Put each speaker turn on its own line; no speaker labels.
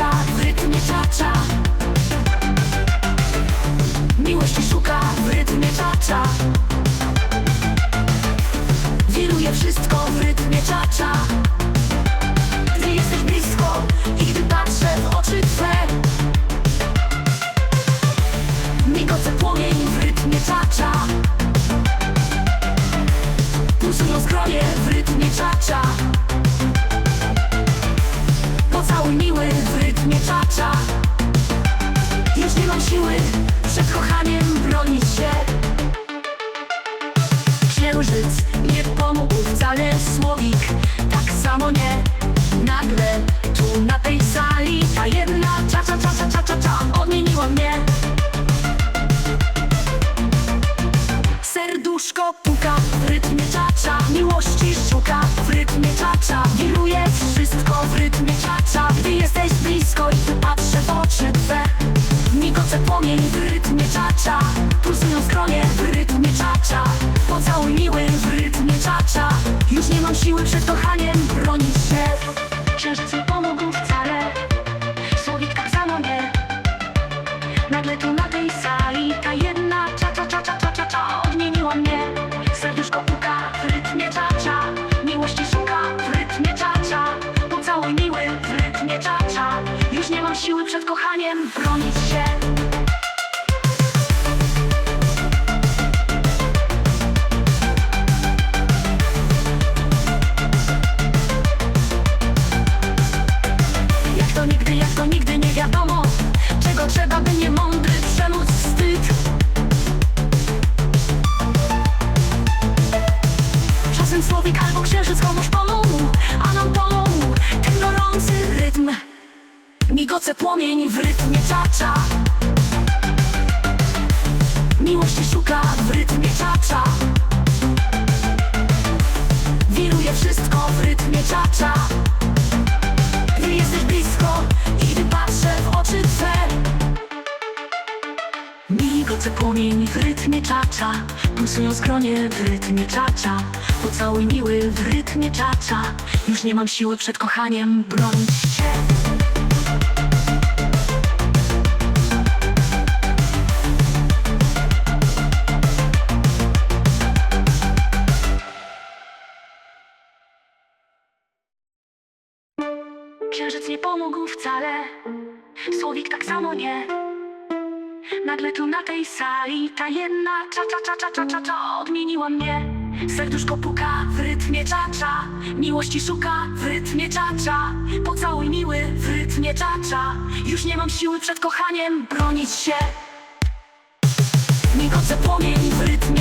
szuka w rytmie czacza. Miłości szuka w rytmie czacza. wystarcza. Już nie mam siły przed kochaniem bronić się. Księżyc nie pomógł wcale słowik Tak samo nie, nagle kochaniem bronić się. Jak to nigdy, jak to nigdy nie wiadomo Czego trzeba by nie mądry przemóc wstyd. Czasem słowik albo księżyc komuś pomógł A nam pomógł ten gorący rytm Migoce płomień w rytmie czacza. Miłości szuka w rytmie czacza. Wiruje wszystko w rytmie czacza. Gdy jesteś blisko i gdy patrzę w oczy Twe. Migoce płomień w rytmie czacza. Pulsują skronie w rytmie czacza. Pocałuj miły w rytmie czacza. Już nie mam siły przed kochaniem bronić się Księżyc nie pomógł wcale. Słowik tak samo nie. Nagle tu na tej sali Ta jedna cza cza cza cza cza cza, cza Odmieniła mnie. Serduszko puka w rytmie cza cza. Miłości szuka w rytmie cza cza. Pocałuj miły w rytmie cza cza. Już nie mam siły przed kochaniem bronić się. Migoce płomień w rytmie